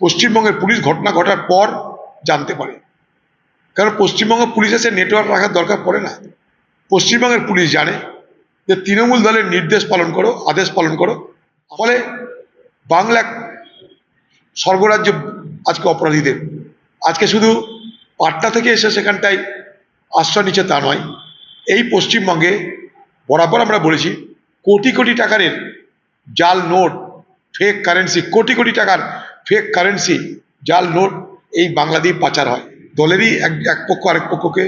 পশ্চিমবঙ্গের পুলিশ ঘটনা ঘটার পর জানতে পারে। কারণ পশ্চিমবঙ্গ পুলিশ এসে নেটওয়ার্ক রাখার দরকার পড়ে না। পশ্চিমবঙ্গের পুলিশ জানে যে তৃণমূল দলের নির্দেশ পালন করো, আদেশ পালন করো। ফলে বাংলা স্বর্গরাজ্য আজকে অপরাধীদের। আজকে শুধু পাটনা থেকে এসে সেখানটায় আশ্রয় নিচ্ছে তা নয়। এই পশ্চিমবঙ্গে বরাবর আমরা বলেছি, কোটি কোটি টাকার জাল note fake currency crore crore টাকার ফেক কারেন্সি জাল নোট এই বাংলা দিয়ে পাচার হয়। দলেরই এক এক পক্ষ আরেক পক্ষকে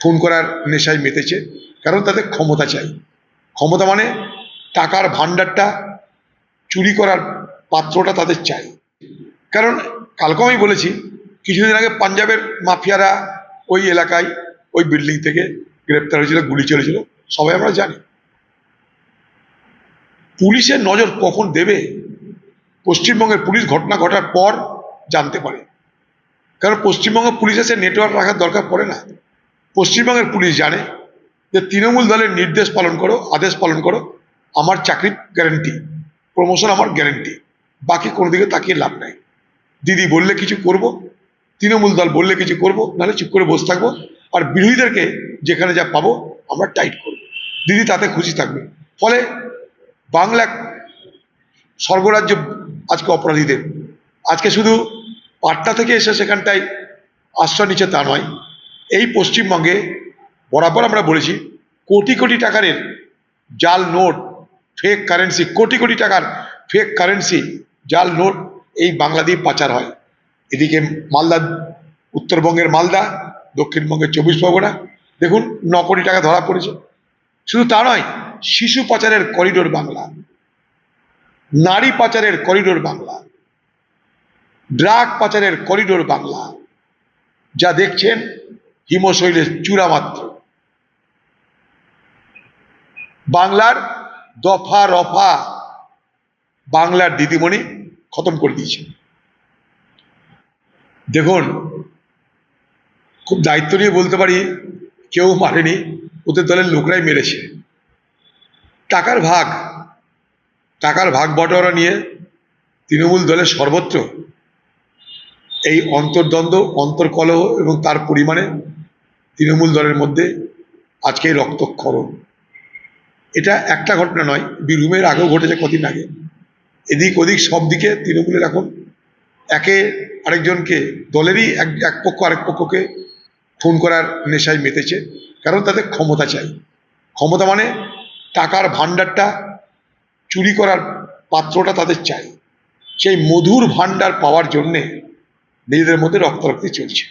খুন করার নেশায় মেতেছে, কারণ তাদের ক্ষমতা চাই। ক্ষমতা মানে টাকার ভাণ্ডারটা চুরি করার পাত্রটা তাদের চাই। কারণ কালকে আমি বলেছি, কিছুদিন আগে পাঞ্জাবের মাফিয়ারা ওই এলাকায় ওই বিল্ডিং থেকে গ্রেপ্তার হয়েছিল, গুলি চলেছিল, সবাই আমরা জানি। পুলিশের নজর কখন দেবে? পশ্চিমবঙ্গের পুলিশ ঘটনা ঘটার পর জানতে পারে। কারণ পশ্চিমবঙ্গ পুলিশ এসে নেটওয়ার্ক রাখার দরকার পড়ে না। পশ্চিমবঙ্গের পুলিশ জানে যে তৃণমূল দলের নির্দেশ পালন করো, আদেশ পালন করো, আমার চাকরির গ্যারেন্টি প্রমোশন আমার গ্যারেন্টি বাকি কোনো দিকে তাকিয়ে লাভ নাই। দিদি বললে কিছু করব, তৃণমূল দল বললে কিছু করব, নাহলে চুপ করে বসে থাকব, আর বিরোধীদেরকে যেখানে যা পাবো আমরা টাইট করব। দিদি তাতে খুশি থাকবে। ফলে বাংলা স্বর্গরাজ্য আজকে অপরাধীদের। আজকে শুধু পাটনা থেকে এসে সেখানটায় আশ্রয় নিচ্ছে তা নয়, এই পশ্চিমবঙ্গে বরাবর আমরা বলেছি, কোটি কোটি টাকার জাল note fake currency crore crore টাকার ফেক কারেন্সি জাল নোট এই বাংলা দিয়ে পাচার হয়। এদিকে মালদা, উত্তরবঙ্গের মালদা, দক্ষিণবঙ্গের চব্বিশ পরগনা, দেখুন ন কোটি টাকা ধরা পড়েছে। শুধু তা নয়, শিশু পাচারের করিডোর বাংলা। নারী পাচারের করিডোর বাংলা, ড্রাগ পাচারের করিডোর বাংলা, যা দেখছেন হিমশৈলের চূড়া মাত্র বাংলার দফা রফা বাংলার দিদিমণি খতম করে দিয়েছে দেখুন, খুব দায়িত্ব নিয়ে বলতে পারি, কেউ মারেনি, ওদের দলের লোকরাই মেরেছে। টাকার ভাগ টাকার ভাগ বটোয়ারা নিয়ে তৃণমূল দলের সর্বত্র এই অন্তর্দ্বন্দ্ব, অন্তর্কলহ এবং তার পরিমাণে তৃণমূল দলের মধ্যে আজকে রক্তক্ষরণ। এটা একটা ঘটনা নয় বীরভূমের আগেও ঘটেছে কদিন আগে। এদিক ওদিক সব দিকে তৃণমূলের এখন একে আরেকজনকে, দলেরই এক এক পক্ষ আরেক পক্ষকে খুন করার নেশায় মেতেছে, কারণ তাদের ক্ষমতা চাই। ক্ষমতা মানে টাকার ভাণ্ডারটা চুরি করার পাত্রটা তাদের চাই। সেই মধুর ভাণ্ডার পাওয়ার জন্যে নিজেদের মধ্যে রক্তারক্তি চলছে।